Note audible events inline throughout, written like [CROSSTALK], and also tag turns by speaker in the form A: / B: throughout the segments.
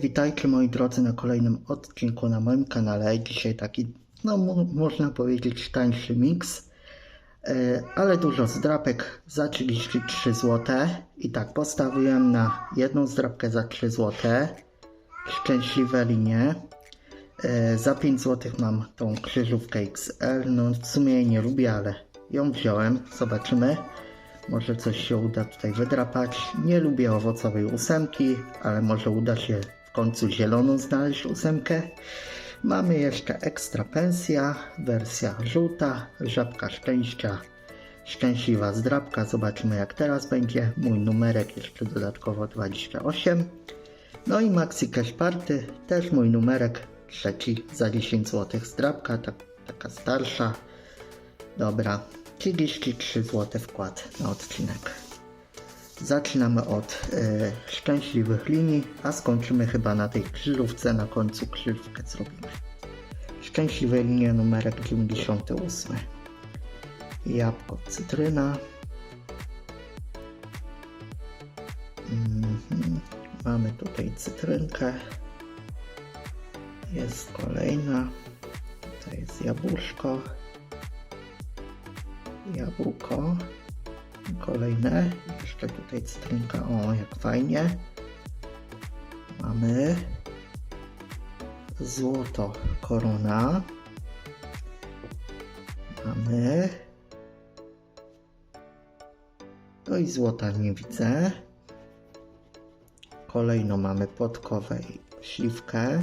A: witajcie moi drodzy na kolejnym odcinku na moim kanale. Dzisiaj taki, no mo- można powiedzieć, tańszy miks, e, ale dużo zdrapek za 33 zł. I tak, postawiłem na jedną zdrapkę za 3 zł. Szczęśliwe linie. E, Za 5 zł mam tą krzyżówkę XL. No w sumie jej nie lubię, ale ją wziąłem. Zobaczymy. Może coś się uda tutaj wydrapać. Nie lubię owocowej ósemki, ale może uda się w końcu zieloną znaleźć ósemkę. Mamy jeszcze ekstra pensja, wersja żółta, żabka szczęścia, szczęśliwa zdrabka. Zobaczymy jak teraz będzie. Mój numerek jeszcze dodatkowo 28. No i Maxi Cash Party, też mój numerek trzeci za 10 zł zdrabka, tak, taka starsza. Dobra, 33 zł wkład na odcinek. Zaczynamy od e, szczęśliwych linii, a skończymy chyba na tej krzyżówce, na końcu krzyżówkę zrobimy. Szczęśliwe linie numerek 98. Jabłko, cytryna. Mhm. Mamy tutaj cytrynkę. Jest kolejna. Tutaj jest jabłuszko jabłko. Kolejne. Jeszcze tutaj cytrynka. O, jak fajnie. Mamy złoto korona. Mamy. No i złota nie widzę. Kolejno mamy podkowę i śliwkę.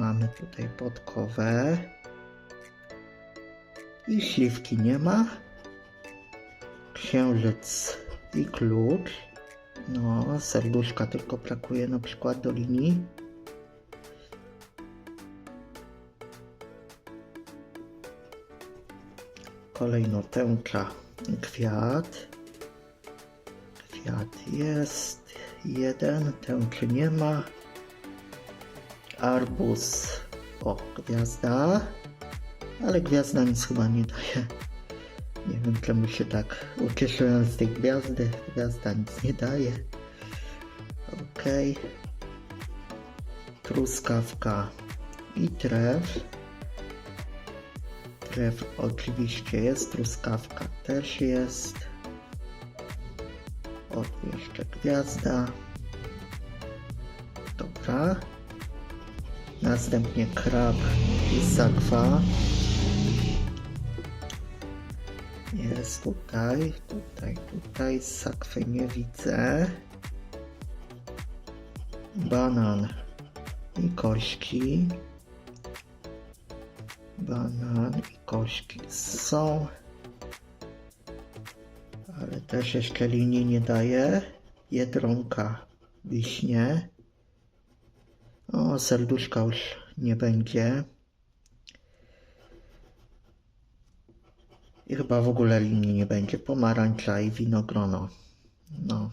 A: Mamy tutaj podkowę. I śliwki nie ma. Księżyc i klucz. No, serduszka tylko brakuje na przykład do linii. Kolejno tęcza kwiat. Kwiat jest. Jeden, tęczy nie ma. Arbuz. O, gwiazda. Ale gwiazda nic chyba nie daje. Nie wiem czemu się tak ucieszyłem z tej gwiazdy. Gwiazda nic nie daje. Okej. Truskawka i trew. Trew oczywiście jest, truskawka też jest. O, jeszcze gwiazda. Dobra. Następnie krab i sakwa. Jest tutaj, tutaj, tutaj. Sakwy nie widzę. Banan i kośki. Banan i kośki są. Ale też jeszcze linii nie daje. Jedronka, wiśnie. O, serduszka już nie będzie. I chyba w ogóle linii nie będzie. Pomarańcza i winogrono. No.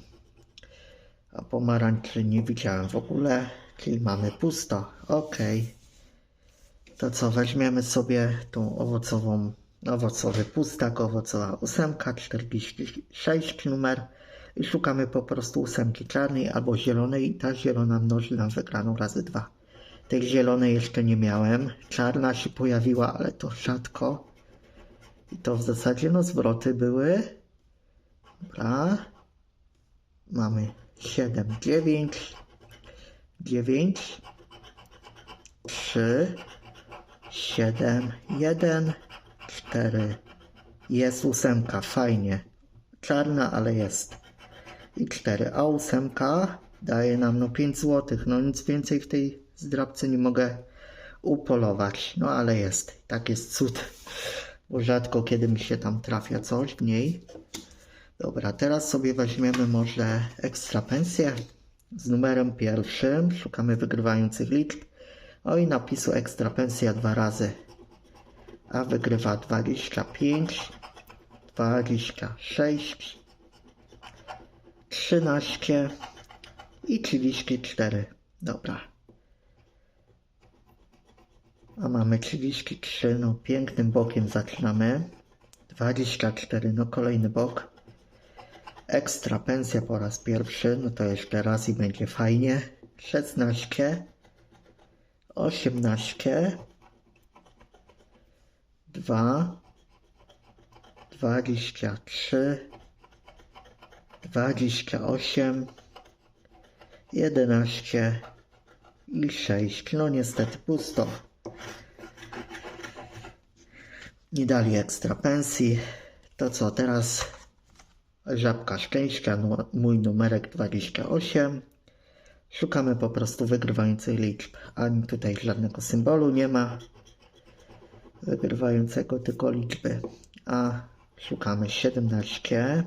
A: A pomarańczy nie widziałem w ogóle, czyli mamy pusto. Ok. To co, weźmiemy sobie tą owocową, owocowy pustak, owocowa ósemka, 46 numer i szukamy po prostu ósemki czarnej albo zielonej i ta zielona mnoży nam wygraną razy dwa. Tej zielonej jeszcze nie miałem. Czarna się pojawiła, ale to rzadko. I to w zasadzie no zwroty były. Dobra. Mamy 7, 9, 9, 3, 7, 1, 4. Jest ósemka, fajnie. Czarna, ale jest. I 4. A ósemka daje nam no 5 zł. No nic więcej w tej zdrabce nie mogę upolować. No ale jest. Tak jest cud. Bo rzadko kiedy mi się tam trafia coś w niej. Dobra, teraz sobie weźmiemy może ekstra pensję z numerem pierwszym. Szukamy wygrywających liczb. O i napisu ekstra pensja dwa razy. A wygrywa 25, 26, 13 i 34. Dobra. A mamy 33, no pięknym bokiem zaczynamy. 24, no kolejny bok. Ekstra pensja po raz pierwszy, no to jeszcze raz i będzie fajnie. 16, 18, 2, 23, 28, 11 i 6. No niestety pusto. Nie dali ekstra pensji. To co, teraz żabka szczęścia, mój numerek 28. Szukamy po prostu wygrywających liczb. Ani tutaj żadnego symbolu nie ma wygrywającego, tylko liczby. A szukamy 17,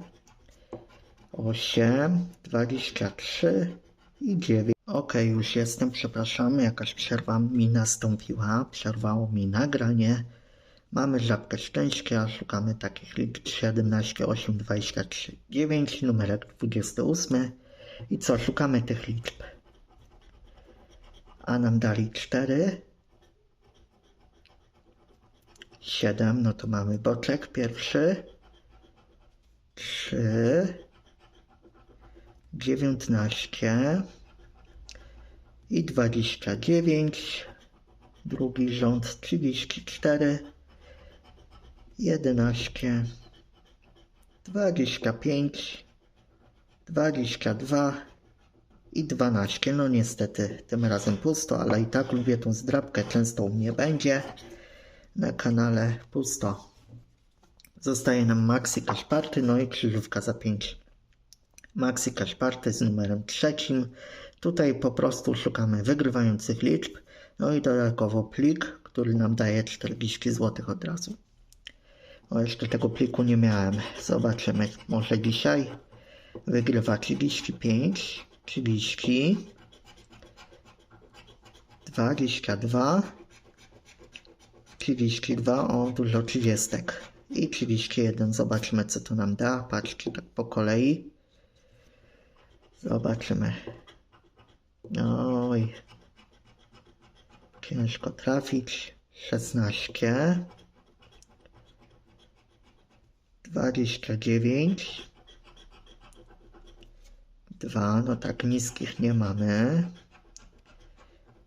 A: 8, 23 i 9. Ok, już jestem, przepraszam, jakaś przerwa mi nastąpiła, przerwało mi nagranie. Mamy żabkę szczęścia, szukamy takich liczb 17, 8, 23, 9, numerek 28. I co, szukamy tych liczb. A nam dali 4, 7, no to mamy boczek pierwszy, 3, 19 i 29, drugi rząd 34, 11, 25, 22 i 12. No niestety tym razem pusto, ale i tak lubię tą zdrabkę, często u mnie będzie na kanale pusto. Zostaje nam Maxi Kaszparty, no i krzyżówka za 5. Maxi Kaszparty z numerem trzecim. Tutaj po prostu szukamy wygrywających liczb, no i dodatkowo plik, który nam daje 40 zł od razu. O, jeszcze tego pliku nie miałem. Zobaczymy, może dzisiaj wygrywa 35, 30, 22, 32, o dużo 30 i 31. Zobaczymy co to nam da. Patrzcie tak po kolei. Zobaczymy. Oj. Ciężko trafić. 16. 29. 2, no tak niskich nie mamy.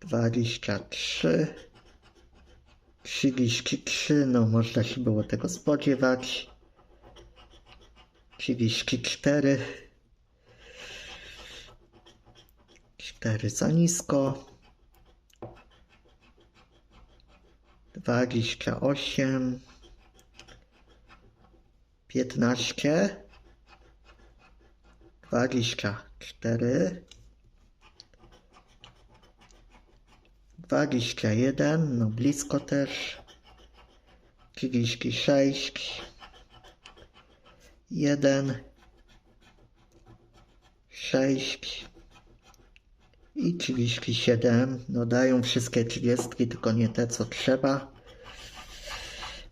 A: 23. 33, no można się było tego spodziewać. 34. 4 za nisko. 28. 15. 24. 21, no blisko też. 36. 1. 6. I 37. No dają wszystkie 30, tylko nie te co trzeba.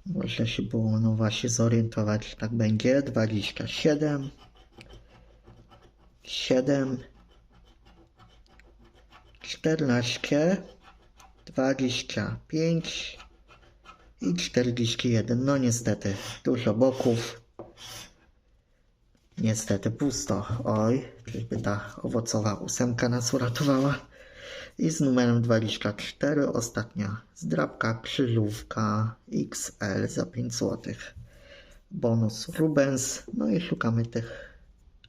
A: Można się było no właśnie zorientować, że tak będzie. 27. 7. 14. 25 i 41. No niestety, dużo boków. Niestety pusto. Oj, czyżby ta owocowa ósemka nas uratowała. I z numerem 24 ostatnia zdrabka, krzyżówka XL za 5 zł. Bonus Rubens. No i szukamy tych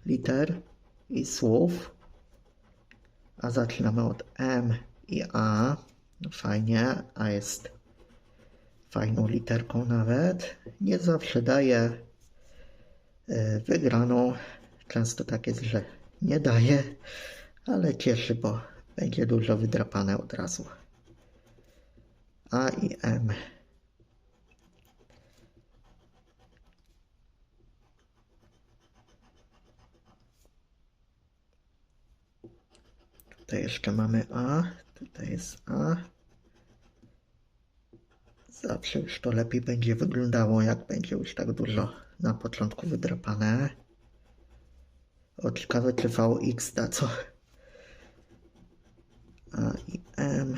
A: liter i słów. A zaczynamy od M i A. No fajnie, a jest fajną literką nawet. Nie zawsze daje wygraną. Często tak jest, że nie daje, ale cieszy, bo będzie dużo wydrapane od razu. A i M. Tutaj jeszcze mamy A, tutaj jest A. Zawsze już to lepiej będzie wyglądało, jak będzie już tak dużo na początku wydrapane. O, ciekawe czy VX da co. A i M.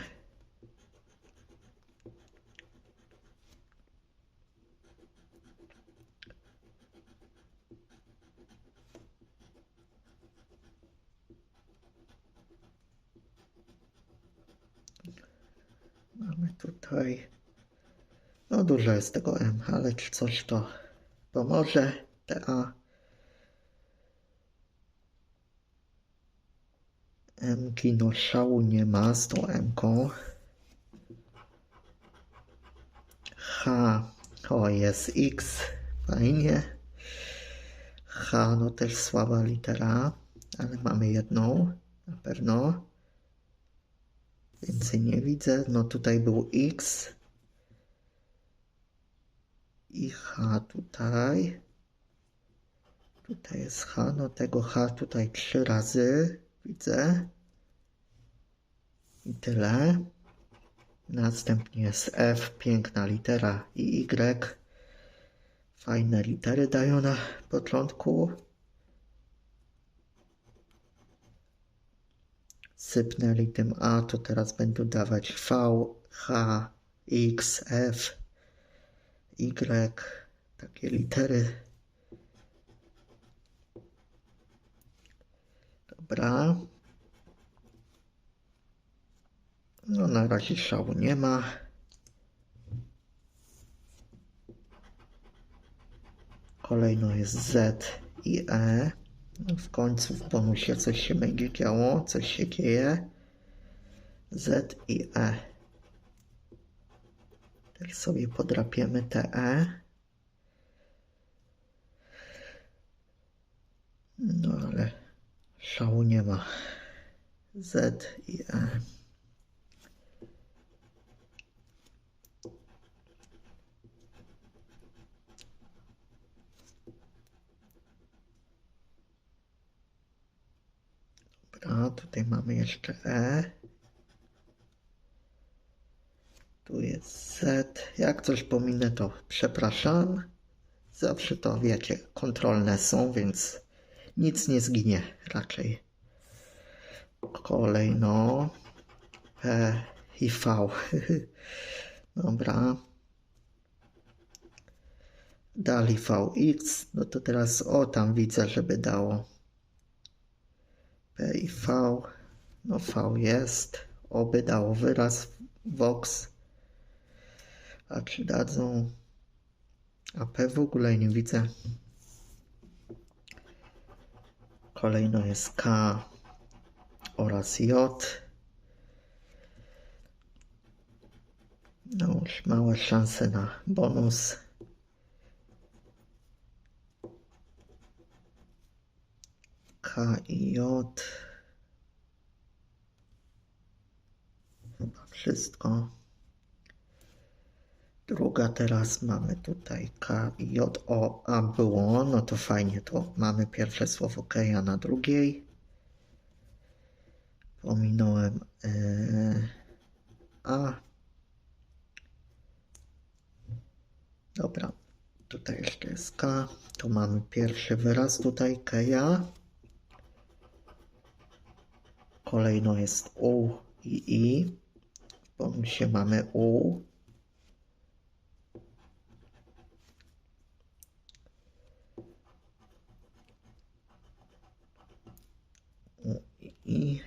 A: Mamy tutaj... No dużo jest tego M, ale czy coś to pomoże? TA. M-ki no szału nie ma z tą M-ką. H. O, jest X. Fajnie. H, no też słaba litera, ale mamy jedną na pewno. Więcej nie widzę. No tutaj był X. I H tutaj. Tutaj jest H, no tego H tutaj trzy razy widzę. I tyle. Następnie jest F, piękna litera i Y. Fajne litery dają na początku. Sypnęli tym A, to teraz będą dawać V, H, X, F, Y. Takie litery. Dobra. No na razie szału nie ma. Kolejno jest Z i E. No w końcu w bonusie coś się będzie działo, coś się dzieje. Z i E. Też sobie podrapiemy te E. No ale szału nie ma. Z i E. Dobra, tutaj mamy jeszcze E. Tu jest Z. Jak coś pominę, to przepraszam. Zawsze to wiecie, kontrolne są, więc nic nie zginie raczej. Kolejno P i V. [LAUGHS] Dobra. Dali VX. No to teraz o tam widzę, żeby dało. P i V. No V jest. Oby dało wyraz Vox. A czy dadzą? A P w ogóle nie widzę. Kolejno jest K oraz J. No już małe szanse na bonus. K i J. Chyba wszystko. Druga teraz mamy tutaj K i J. O, A było, no to fajnie, to mamy pierwsze słowo K, na drugiej. Pominąłem e, A. Dobra, tutaj jeszcze jest K. Tu mamy pierwszy wyraz tutaj Keja. Kolejno jest U i I. W mamy. U i I.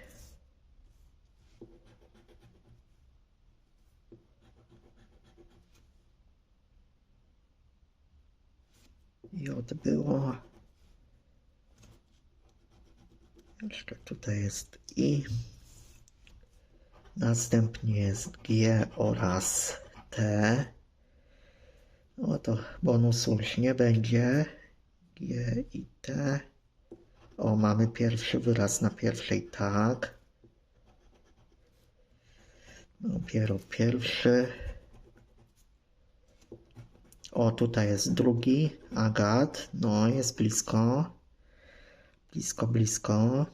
A: J było. Jeszcze tutaj jest I. Następnie jest G oraz T. No to bonusu już nie będzie. G i T. O, mamy pierwszy wyraz na pierwszej tak. Dopiero pierwszy. O, tutaj jest drugi. Agat. No, jest blisko. Blisko, blisko.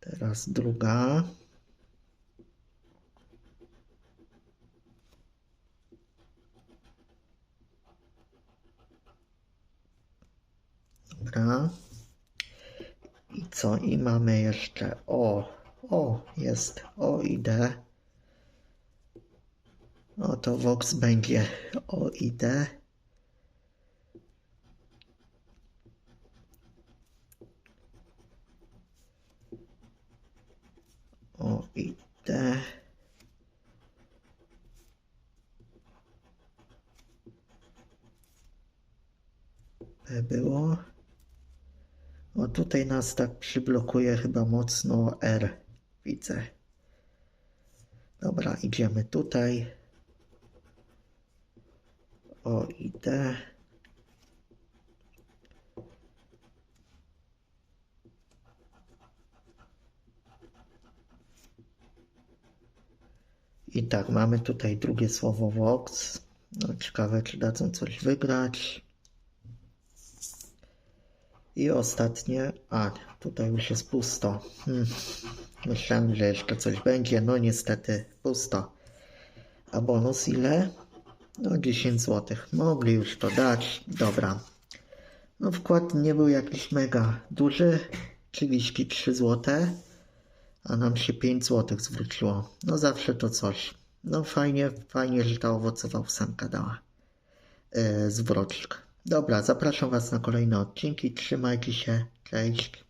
A: Teraz druga. Dobra. I co? I mamy jeszcze O. O, jest. O i D. No to Vox będzie O i D. O i D. E było tutaj nas tak przyblokuje chyba mocno R. Widzę. Dobra, idziemy tutaj. O, idę. I tak, mamy tutaj drugie słowo Vox. No, ciekawe, czy dadzą coś wygrać. I ostatnie. A, tutaj już jest pusto. Hmm. Myślałem, że jeszcze coś będzie. No niestety pusto. A bonus ile? No 10 zł. Mogli już to dać. Dobra. No wkład nie był jakiś mega duży. 33 zł. A nam się 5 zł zwróciło. No zawsze to coś. No fajnie, fajnie, że ta owocowa ósemka dała. Yy. Dobra, zapraszam Was na kolejne odcinki. Trzymajcie się. Cześć.